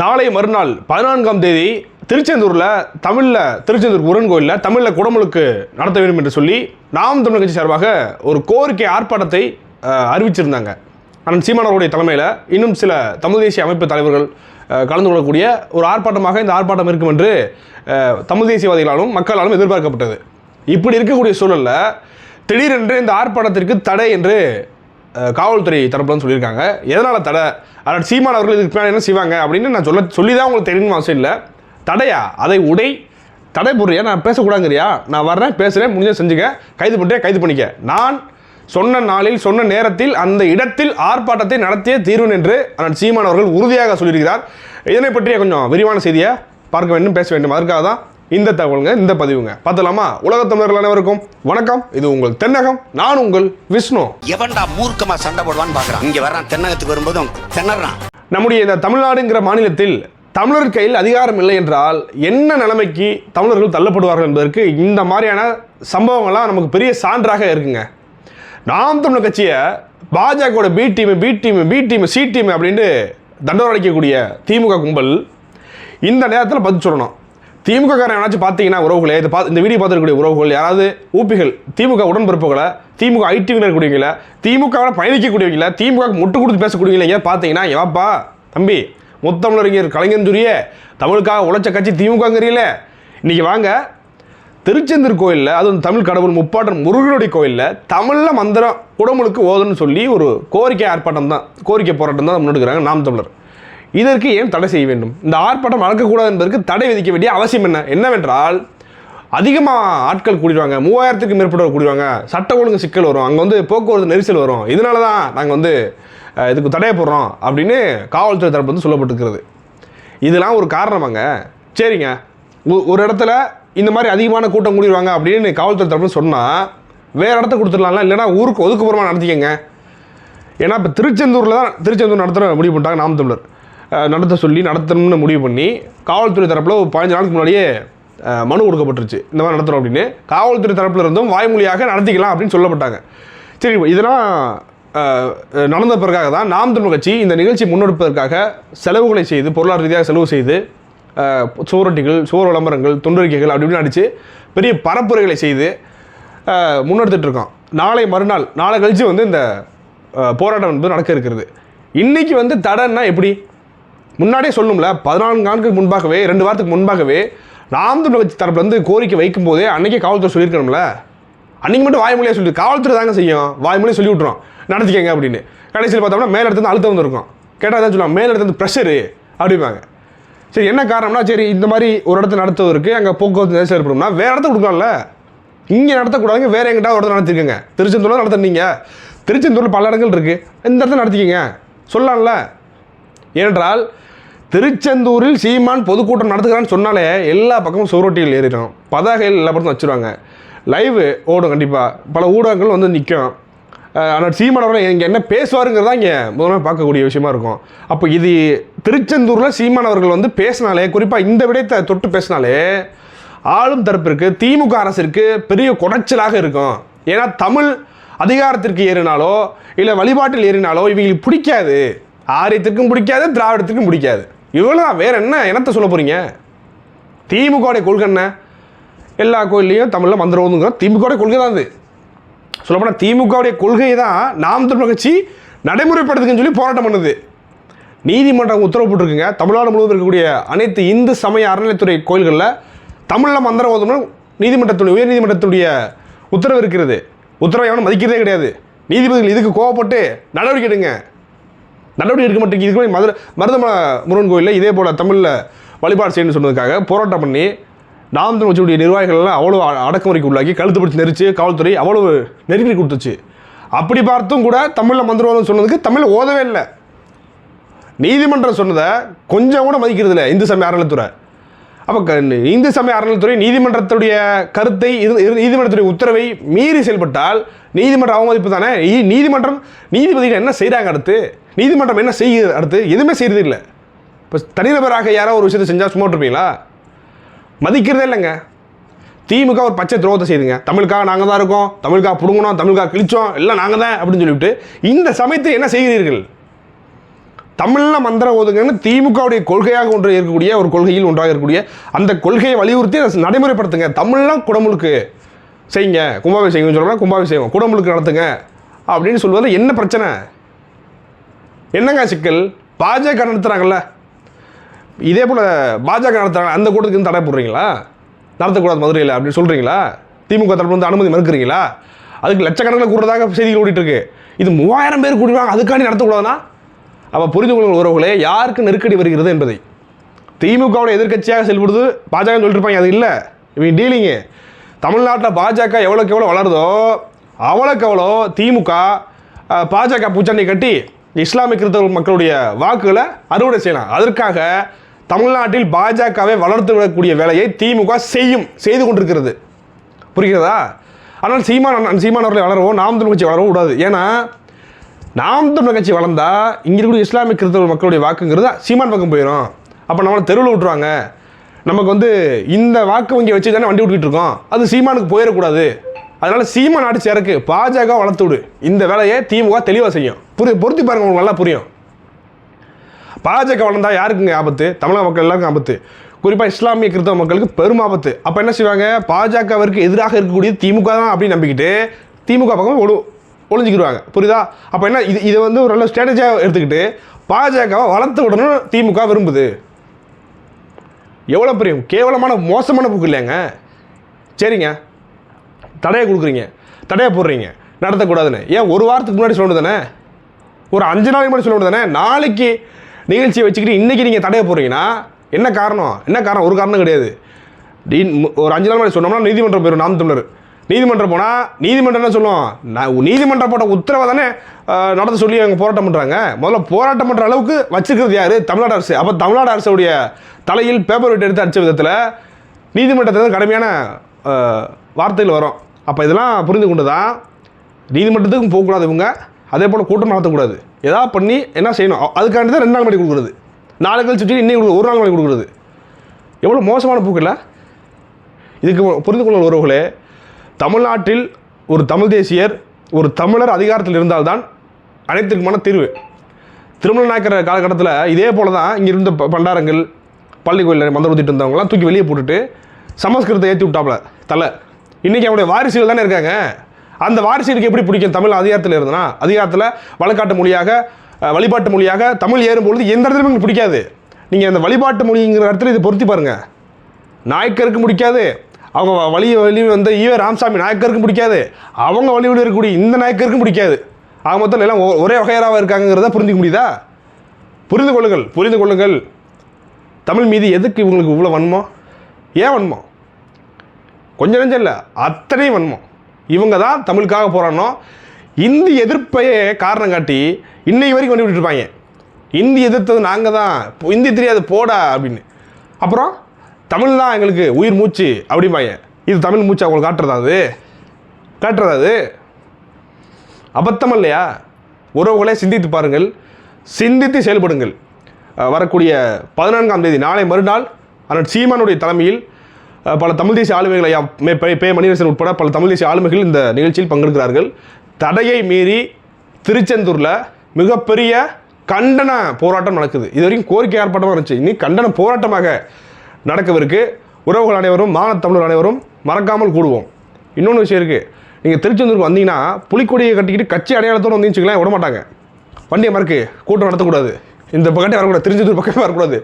நாளை மறுநாள் பதினான்காம் தேதி திருச்செந்தூரில் தமிழில் திருச்செந்தூர் முருகன் கோயிலில் தமிழில் குடமுழுக்கு நடத்த வேண்டும் என்று சொல்லி நாம் தமிழ் கட்சி சார்பாக ஒரு கோரிக்கை ஆர்ப்பாட்டத்தை அறிவிச்சிருந்தாங்க. அண்ணன் சீமானவருடைய தலைமையில் இன்னும் சில தமிழ் தேசிய அமைப்பு தலைவர்கள் கலந்து கொள்ளக்கூடிய ஒரு ஆர்ப்பாட்டமாக இந்த ஆர்ப்பாட்டம் இருக்கும் என்று தமிழ் தேசியவாதிகளாலும் மக்களாலும் எதிர்பார்க்கப்பட்டது. இப்படி இருக்கக்கூடிய சூழலில் திடீரென்று இந்த ஆர்ப்பாட்டத்திற்கு தடை என்று காவல்துறை தரப்புலன்னு சொல்லியிருக்காங்க. எதனால் தடை? அதனால் சீமான் அவர்கள் இதுக்கு பின்னாடி என்ன செய்வாங்க அப்படின்னு நான் சொல்ல சொல்லி தான் உங்களுக்கு தெரியணும் அவசியம் இல்லை. தடையா? அதை உடை தடை போடுறியா நான் பேசக்கூடாதுங்கிறியா? நான் வர்றேன் பேசுகிறேன் முடிஞ்ச செஞ்சுக்க. கைது பண்ணிட்டே கைது பண்ணிக்க. நான் சொன்ன நாளில் சொன்ன நேரத்தில் அந்த இடத்தில் ஆர்ப்பாட்டத்தை நடத்திய தீர்வு என்று அண்ணன் சீமான் அவர்கள் உறுதியாக சொல்லியிருக்கிறார். இதனை பற்றிய கொஞ்சம் விரிவான செய்தியை பார்க்க வேண்டும் பேச வேண்டும். அதற்காக தான் இந்த தகவலுங்க இந்த பதிவுங்க. பார்த்தலாமா உலகத் தமிழர்கள் அனைவருக்கும் வணக்கம். இது உங்கள் தென்னகம் நான் உங்கள் விஷ்ணு. எவன்டா மூர்க்கமா சண்டை போடுவான்னு பாக்குறான். இங்க வர்றான் தென்னகத்துக்கு வரும்போதும் திணறான். நம்முடைய இந்த தமிழ்நாடுங்கிற மாநிலத்தில் தமிழர் கையில் அதிகாரம் இல்லை என்றால் என்ன நிலைமைக்கு தமிழர்கள் தள்ளப்படுவார்கள் என்பதற்கு இந்த மாதிரியான சம்பவங்கள்லாம் நமக்கு பெரிய சான்றாக இருக்குங்க. நாம் தமிழர் கட்சியை பாஜகவோட B team B team B team C team அப்படின்ட்டு தண்டோரம் அடிக்கக்கூடிய திமுக கும்பல் இந்த நேரத்தில் பதில் சொல்லணும். திமுக காரன் யாராச்சும் பார்த்தீங்கன்னா உறவுகளே இது பார்த்து இந்த வீடியோ பார்த்துருக்கக்கூடிய உறவுகள் யாராவது ஊப்பிகள் திமுக உடன்பிறப்புகளை திமுக ஐடிவியில் இருக்கக்கூடியவங்கள திமுகவில் பயணிக்கக்கூடியவங்கள திமுக முட்டு கொடுத்து பேசக்கூடியவங்கள எங்கேயாவது பார்த்தீங்கன்னா எவாப்பா தம்பி முத்தமிழறிஞர் கலைஞந்துரிய தமிழுக்காக உழைச்ச கட்சி திமுகங்கிறீல இன்றைக்கி வாங்க திருச்செந்தூர் கோயிலில் அதுவும் தமிழ் கடவுள் முப்பாட்டன் முருகனுடைய கோயிலில் தமிழில் மந்திரம் உடம்புக்கு ஓதுன்னு சொல்லி ஒரு கோரிக்கை ஆர்ப்பாட்டம் தான் கோரிக்கை போராட்டம் தான் முன்னெடுக்கிறாங்க நாம் தமிழர். இதற்கு ஏன் தடை செய்ய வேண்டும்? இந்த ஆர்ப்பாட்டம் நடக்கக்கூடாது என்பதற்கு தடை விதிக்க வேண்டிய அவசியம் என்ன? என்னவென்றால் அதிகமாக ஆட்கள் கூடிடுவாங்க. மூவாயிரத்துக்கு மேற்பட்டவர் கூடிடுவாங்க. சட்ட ஒழுங்கு சிக்கல் வரும். அங்கே வந்து போக்குவரத்து நெரிசல் வரும். இதனால தான் நாங்கள் வந்து இதுக்கு தடையை போடுறோம் அப்படின்னு காவல்துறை தரப்பு வந்து சொல்லப்பட்டுருக்கிறது. இதெல்லாம் ஒரு காரணமாங்க சரிங்க. ஒ- ஒரு இடத்துல இந்த மாதிரி அதிகமான கூட்டம் கூடிடுவாங்க அப்படின்னு காவல்துறை தரப்பு சொன்னால் வேறு இடத்த கொடுத்துடலாம்ல? இல்லைனா ஊருக்கு ஒதுக்குப்புறமா நடத்திக்கங்க. ஏன்னா இப்போ திருச்செந்தூரில் தான் திருச்செந்தூர் நடத்துகிற முடிவு பண்ணிட்டாங்க நாம் தமிழர். நடத்த சொல்லி நடத்தணும்னு முடிவு பண்ணி காவல்துறை தரப்பில் ஒரு பதினஞ்சு நாளுக்கு முன்னாடியே மனு கொடுக்கப்பட்டுருச்சு. இந்த மாதிரி நடத்துகிறோம் அப்படின்னு. காவல்துறை தரப்பில் இருந்தும் வாய்மொழியாக நடத்திக்கலாம் அப்படின்னு சொல்லப்பட்டாங்க. சரி இதெல்லாம் நடந்த பிறகாக தான் நாம் தமிழ் கட்சி இந்த நிகழ்ச்சி முன்னெடுப்பதற்காக செலவுகளை செய்து பொருளாதார ரீதியாக செலவு செய்து சுவரொட்டிகள் சுவர் விளம்பரங்கள் தொண்டறிக்கைகள் அப்படி இப்படின்னு அடித்து பெரிய பரப்புரைகளை செய்து முன்னெடுத்துட்ருக்கோம் நாளை மறுநாள் நாளை கழிச்சு வந்து இந்த போராட்டம் என்பது நடக்க இருக்கிறது. இன்னைக்கு வந்து தடைன்னா எப்படி? முன்னாடியே சொல்லணும்ல பதினான்கு நாட்களுக்கு முன்பாகவே ரெண்டு வாரத்துக்கு முன்பாகவே நாம் கட்சி தரப்புலேருந்து கோரிக்கை வைக்கும் போதே அன்றைக்கே காவல்துறை சொல்லியிருக்கணும்ல? அன்றைக்கு மட்டும் வாய்மொழியாக சொல்லி காவல்துறை தாங்க செய்யும். வாய்மொழியை சொல்லி விட்றோம் நடத்திக்கங்க அப்படின்னு. கடைசியில் பார்த்தோம்னா மேலிடத்துல அழுத்தம் வந்திருக்கும். கேட்டால் தான் சொல்லுவாங்க மேலிடத்துல ப்ரெஷரு அப்படிம்பாங்க. சரி என்ன காரணம்னா சரி இந்த மாதிரி ஒரு இடத்துல நடத்துவதற்கு அங்கே போக்குவரத்து நெரிசல் ஏற்படும்னா வேறு இடத்த கொடுக்கலாம்ல? இங்கே நடத்தக்கூடாதுங்க வேறு எங்கிட்ட ஒரு இடத்துல நடத்திருக்கங்க. திருச்செந்தூரில் நடத்துனீங்க. திருச்செந்தூரில் பல இடங்கள் இருக்குது இந்த இடத்துல நடத்திக்கங்க. சொல்லலாம்ல. ஏனென்றால் திருச்செந்தூரில் சீமான் பொதுக்கூட்டம் நடத்துகிறான்னு சொன்னாலே எல்லா பக்கமும் சுவரொட்டிகள் ஏறிடும். பதாகைகள் எல்லா பக்கமும் வச்சுருவாங்க. லைவ் ஓடும் கண்டிப்பாக பல ஊடகங்கள் வந்து நிற்கும். ஆனால் சீமான் அவர்கள் இங்கே என்ன பேசுவாருங்கிறது தான் இங்கே முதல்ல பார்க்கக்கூடிய விஷயமா இருக்கும். அப்போ இது திருச்செந்தூரில் சீமான் அவர்கள் வந்து பேசினாலே குறிப்பாக இந்த விடயத்தை தொட்டு பேசினாலே ஆளும் தரப்பிற்கு திமுக அரசிற்கு பெரிய குடைச்சலாக இருக்கும். ஏன்னா தமிழ் அதிகாரத்திற்கு ஏறினாலோ இல்லை வழிபாட்டில் ஏறினாலோ இவங்களுக்கு பிடிக்காது. ஆரியத்திற்கும் பிடிக்காது திராவிடத்திற்கும் பிடிக்காது. இவ்வளோ வேறு என்ன என்னத்தை சொல்ல போகிறீங்க திமுகவுடைய கொள்கை என்ன? எல்லா கோயில்லையும் தமிழில் மந்திரம் ஓதுங்கிற திமுகவுடைய கொள்கை தான் அது. சொல்லப்போனால் திமுகவுடைய கொள்கையை தான் நாம் தமிழ் கட்சி நடைமுறைப்படுத்துக்குன்னு சொல்லி போராட்டம் பண்ணுது. நீதிமன்றம் உத்தரவு போட்டிருக்குங்க. தமிழ்நாடு முழுவதும் இருக்கக்கூடிய அனைத்து இந்து சமய அறநிலைத்துறை கோயில்களில் தமிழில் மந்திரம் ஓதணும் நீதிமன்றத்துடைய உயர் நீதிமன்றத்துடைய உத்தரவு இருக்கிறது. உத்தரவை எவனும் மதிக்கிறதே கிடையாது. நீதிபதிகள் இதுக்கு கோவப்பட்டு நடவடிக்கை எடுங்க. நடவடிக்கை எடுக்க மாட்டேங்குது. இதுக்கு முன்னாடி மதுரை மருதமலை முருகன் கோயிலில் இதே போல் தமிழில் வழிபாடு செய்யணும்னு சொன்னதுக்காக போராட்டம் பண்ணி நாம் தமிழ் கட்சியுடைய நிர்வாகிகள் எல்லாம் அவ்வளோ அடக்குமுறைக்கு உள்ளாக்கி கழுத்து பிடிச்சி நெரிச்சு காவல்துறை அவ்வளோ நெருக்கடி கொடுத்துச்சு அப்படி பார்த்தும் கூட தமிழில் மந்திரவாதம் சொன்னதுக்கு தமிழ் ஓதவே இல்லை. நீதிமன்றம் சொன்னதை கொஞ்சம் கூட மதிக்கிறது இல்லை இந்து சமய அறநிலைத்துறை அப்போ க இந்து சமய அறநிலைத்துறை நீதிமன்றத்துடைய கருத்தை இது- இது- நீதிமன்றத்துடைய உத்தரவை மீறி செயல்பட்டால் நீதிமன்றம் அவமதிப்பு தானே? நீதிமன்றம் நீதிபதிகள் என்ன செய்கிறாங்க அடுத்து? நீதிமன்றம் என்ன செய்யுது அடுத்து? எதுவுமே செய்கிறது இல்லை. இப்போ தனிநபராக யாரோ ஒரு விஷயத்தை செஞ்சால் சும்மா இருப்பீங்களா மதிக்கிறதே இல்லைங்க. திமுக ஒரு பச்சை துரோகத்தை செய்துங்க. தமிழுக்காக நாங்கள் தான் இருக்கோம் தமிழுக்காக பிடுங்கணும் தமிழுக்காக கிழிச்சோம் எல்லாம் நாங்கள் தான் அப்படின்னு சொல்லிவிட்டு இந்த சமயத்தில் என்ன செய்கிறீர்கள்? தமிழில் மந்திரம் ஓதுங்கன்னு திமுகவுடைய கொள்கையாக ஒன்று இருக்கக்கூடிய ஒரு கொள்கையில் ஒன்றாக இருக்கக்கூடிய அந்த கொள்கையை வலியுறுத்தி அதை நடைமுறைப்படுத்துங்க. தமிழ்லாம் குடமுழுக்கு செய்யுங்க. கும்பாபிஷேகம் சொல்லலாம் கும்பாபிஷேகம். குடமுழுக்கு நடத்துங்க அப்படின்னு சொல்வதில் என்ன பிரச்சனை? என்னங்க சிக்கல்? பாஜக நடத்துகிறாங்கல்ல இதே போல் பாஜக நடத்துகிறாங்க அந்த கூட்டத்துக்கு வந்து தடை போடுறீங்களா? நடத்தக்கூடாது மதுரையில் அப்படின்னு சொல்கிறீங்களா திமுக தரப்பு வந்து அனுமதி மறுக்கிறீங்களா? அதுக்கு லட்சக்கணக்கில் கூடுறதாக செய்திகள் ஓடிட்டு இருக்கு. இது மூவாயிரம் பேர் கூடுவாங்க அதுக்காண்டி நடத்தக்கூடாதுன்னா அப்போ புரிந்து கொள்ளுங்கள் உறவுகளே யாருக்கு நெருக்கடி வருகிறது என்பதை. திமுகவோட எதிர்க்கட்சியாக செயல்படுது பாஜக சொல்லிட்டு அது இல்லை. இவங்க டீலிங்கு தமிழ்நாட்டில் பாஜக எவ்வளோக்கு எவ்வளோ வளருதோ அவ்வளோக்கு எவ்வளோ திமுக பாஜக பூச்சாண்டி கட்டி இஸ்லாமிய கிறிஸ்தவ மக்களுடைய வாக்குகளை அறுவடை செய்யலாம். அதற்காக தமிழ்நாட்டில் பாஜகவை வளர்த்து விடக்கூடிய வேலையை திமுக செய்யும் செய்து கொண்டிருக்கிறது. புரிகிறதா? ஆனால் சீமான் அண்ணன் சீமான் அவர்களை வளரவோ நாம் தமிழ் கட்சி வளரவோ கூடாது. ஏன்னா நாம் தமிழ் கட்சி வளர்ந்தா இங்கே இருக்கக்கூடிய இஸ்லாமிய கிறிஸ்தவ மக்களுடைய வாக்குங்கிறது சீமான் பக்கம் போயிடும் அப்போ நம்மளை தெருவில் விட்டுருவாங்க. நமக்கு வந்து இந்த வாக்கு வங்கி வச்சு தானே வண்டி விட்டுக்கிட்டு இருக்கோம். அது சீமானுக்கு போயிடக்கூடாது. அதனால சீமான் நாட்டு சேரக்கு பாஜக வளர்த்து விடு. இந்த வேலையை திமுக தெளிவாக செய்யும். புரிய பொருத்தி பாருங்க உங்களுக்கு நல்லா புரியும். பாஜக வளர்ந்தா யாருக்குங்க ஆபத்து? தமிழக மக்கள் எல்லாருக்கும் ஆபத்து. குறிப்பாக இஸ்லாமிய கிறிஸ்தவ மக்களுக்கு பெரும் ஆபத்து. அப்போ என்ன செய்வாங்க? பாஜகவிற்கு எதிராக இருக்கக்கூடிய திமுக தான் அப்படின்னு நம்பிக்கிட்டு திமுக பக்கம் ஒழு ஒளிஞ்சிக்கிடுவாங்க புரியுதா? அப்போ என்ன இது இதை வந்து ஒரு நல்ல ஸ்ட்ராட்டஜியாக எடுத்துக்கிட்டு பாஜகவை வளர்த்து விடணும்னு திமுக விரும்புது. எவ்வளோ பெரிய கேவலமான மோசமான புக்கு இல்லைங்க சரிங்க. தடையை கொடுக்குறீங்க. தடையை போடுறீங்க. நடத்தக்கூடாதுன்னு. ஏன் ஒரு வாரத்துக்கு முன்னாடி சொல்லணும் தானே? ஒரு அஞ்சு நாளைக்கு முன்னாடி சொல்லணும் தானே? நாளைக்கு நிகழ்ச்சியை வச்சுக்கிட்டு இன்றைக்கி நீங்கள் தடையை போடுறீங்கன்னா என்ன காரணம்? என்ன காரணம்? ஒரு காரணம் கிடையாது. ஒரு அஞ்சு நாள் முன்னாடி சொன்னோம்னா நீதிமன்றம் போயிடும் நாம் தமிழர். நீதிமன்றம் போனால் நீதிமன்றம் என்ன சொல்லுவோம் நான் நீதிமன்றம் போட்ட உத்தரவை தானே நடத்த சொல்லி அவங்க போராட்டம் பண்ணுறாங்க முதல்ல போராட்டம் பண்ணுற அளவுக்கு வச்சுக்கிறது யார்? தமிழ்நாடு அரசு. அப்போ தமிழ்நாடு அரசுடைய தலையில் பேப்பர் வெட்டு எடுத்து அடித்த விதத்தில் நீதிமன்றத்தில் கடுமையான வார்த்தைகள் வரும். அப்போ இதெல்லாம் புரிந்து கொண்டு தான் நீதிமன்றத்துக்கும் போகக்கூடாது இவங்க. அதே போல் கூட்டம் நடத்தக்கூடாது ஏதாவது பண்ணி என்ன செய்யணும்? அதுக்காண்டி தான் ரெண்டு நாள் மணி கொடுக்குறது. நாலு கழிச்சு சுற்றி இன்னைக்கு கொடுக்குறது, ஒரு நாள் மணி கொடுக்குறது. எவ்வளோ மோசமான பூக்கல்ல இதுக்கு புரிந்து கொள்ள உறவுகளே தமிழ்நாட்டில் ஒரு தமிழ் தேசியர் ஒரு தமிழர் அதிகாரத்தில் இருந்தால்தான் அனைத்திற்குமான தீர்வு. திருமண நாயக்கர் காலகட்டத்தில் இதே போல தான் இங்கே இருந்த ப- பண்டாரங்கள் பள்ளி கோயிலில் மந்திரம் ஊற்றிட்டு இருந்தவங்களாம் தூக்கி வெளியே போட்டுட்டு சமஸ்கிருதத்தை ஏற்றி விட்டாப்புல தலை. இன்றைக்கி அவனுடைய வாரிசுகள் தானே இருக்காங்க? அந்த வாரிசுகளுக்கு எப்படி பிடிக்கும்? தமிழ் அதிகாரத்தில் இருந்தனா அதிகாரத்தில் வழக்காட்டு மொழியாக வழிபாட்டு மொழியாக தமிழ் ஏறும்பொழுது எந்த இடத்துலையும் உங்களுக்கு பிடிக்காது. நீங்கள் அந்த வழிபாட்டு மொழிங்கிற இடத்துல இதை பொருத்தி பாருங்கள் நாயக்கருக்கு பிடிக்காது அவங்க வழி வழி வந்த ஈவே ராமசாமி நாயக்கருக்கும் பிடிக்காது. அவங்க வழி வழி இருக்கக்கூடிய இந்த நாயக்கருக்கும் பிடிக்காது. ஆக மொத்தம் எல்லாம் ஒ- ஒரே வகையராக இருக்காங்கிறத புரிஞ்சுக்க முடியுதா? புரிந்து கொள்ளுங்கள் புரிந்து கொள்ளுங்கள். தமிழ் மீது எதுக்கு இவங்களுக்கு இவ்வளோ வன்மம்? ஏன் வன்மம்? கொஞ்சம் நெஞ்சம் இல்லை அத்தனையும் வன்மம். இவங்க தான் தமிழுக்காக போராடணும். இந்தி எதிர்ப்பையே காரணம் காட்டி இன்னைக்கு வரைக்கும் கொண்டு இருப்பாங்க. இந்தி எதிர்த்தது நாங்கள் தான். இப்போ இந்தி தெரியாது போடா அப்படின்னு. அப்புறம்? தமிழ் தான் எங்களுக்கு உயிர் மூச்சு அப்படிம்பாங்க. இது தமிழ் மூச்சு அவங்களுக்கு காட்டுறதா அது? காட்டுறதா அது? அபத்தம் இல்லையா? உறவுகளை சிந்தித்து பாருங்கள். சிந்தித்து செயல்படுங்கள். வரக்கூடிய பதினான்காம் தேதி நாளை மறுநாள் அண்ணன் சீமானுடைய தலைமையில் பல தமிழ் தேசிய ஆளுமைகள் ஐயா மே- பே பே மணிரசன் உட்பட பல தமிழ் தேசிய ஆளுமைகள் இந்த நிகழ்ச்சியில் பங்கெடுக்கிறார்கள். தடையை மீறி திருச்செந்தூரில் மிகப்பெரிய கண்டன போராட்டம் நடக்குது. இது வரைக்கும் கோரிக்கை ஆர்ப்பாட்டமாக இருந்துச்சு. இனி கண்டன போராட்டமாக நடக்கவிருக்கு. உறவுகள் அனைவரும் மாநில தமிழர் அனைவரும் மறக்காமல் கூடுவோம். இன்னொன்று விஷயம் இருக்குது நீங்கள் திருச்செந்தூருக்கு வந்தீங்கன்னா புலிக்கொடியை கட்டிக்கிட்டு கட்சி அடையாளத்தோடு வந்து வச்சுக்கலாம் விட மாட்டாங்க வண்டியை மறக்கு கூட்டம் நடத்தக்கூடாது. இந்த பக்கத்தே வரக்கூடாது திருச்செந்தூர் பக்கமே வரக்கூடாது.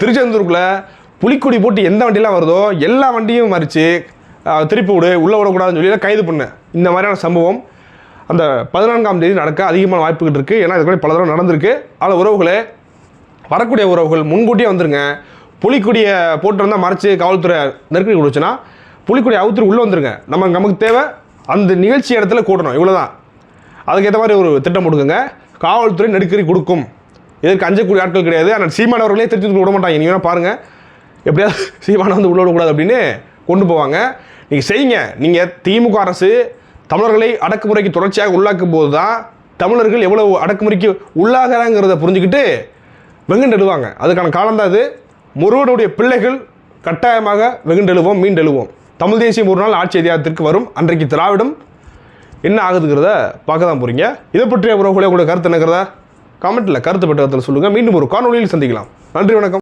திருச்செந்தூருக்குள்ள புலிக்கொடி போட்டு எந்த வண்டியெலாம் வருதோ எல்லா வண்டியும் மறித்து திருப்பி விடு உள்ளே விடக்கூடாதுன்னு சொல்லி கைது பண்ணேன் இந்த மாதிரியான சம்பவம் அந்த பதினான்காம் தேதி நடக்க அதிகமான வாய்ப்புகள் இருக்குது ஏன்னா இதுக்குள்ளே பல தடவை நடந்திருக்கு. அதில் உறவுகளே வரக்கூடிய உறவுகள் முன்கூட்டியே வந்துருங்க. புலிக்கொடியை போட்டு மறைச்சு காவல்துறை நெருக்கடி கொடுச்சுன்னா புலிக்குடி அவுத்துட்டு உள்ளே வந்துருங்க. நம்ம நமக்கு தேவை அந்த நிகழ்ச்சி இடத்துல கூட்டணும் இவ்வளோதான் அதுக்கேற்ற மாதிரி ஒரு திட்டம் கொடுக்குங்க காவல்துறை நெருக்கடி கொடுக்கும். இதற்கு அஞ்சக்கூடிய ஆட்கள் கிடையாது. ஆனால் சீமானவர்களே திருச்சி விட மாட்டாங்க. நீங்கள் வேணால் பாருங்கள் எப்படியாவது சீமானை வந்து உள்ள விடக்கூடாது அப்படின்னு கொண்டு போவாங்க. நீங்கள் செய்யுங்க. நீங்கள் திமுக அரசு தமிழர்களை அடக்குமுறைக்கு தொடர்ச்சியாக உள்ளாக்கும் போது தான் தமிழர்கள் எவ்வளோ அடக்குமுறைக்கு உள்ளாகிறாங்கிறத புரிஞ்சுக்கிட்டு வெகுண்டெழுவாங்க அதுக்கான காலம் தான் அது. முருகனுடைய பிள்ளைகள் கட்டாயமாக வெகுண்டெழுவோம் மீண்டெழுவோம். தமிழ் தேசியம் ஒரு நாள் ஆட்சி அதிகாரத்திற்கு வரும் அன்றைக்கு திராவிடம் என்ன ஆகுதுங்கிறத பார்க்க தான் போகிறீங்க இதை பற்றிய உறவுகளே உங்களுடைய கருத்து என்னங்கிறத? காமெண்ட்டில் கருத்து பெட்டகத்தில் சொல்லுங்கள் மீண்டும் ஒரு காணொலியில் சந்திக்கலாம். நன்றி வணக்கம்.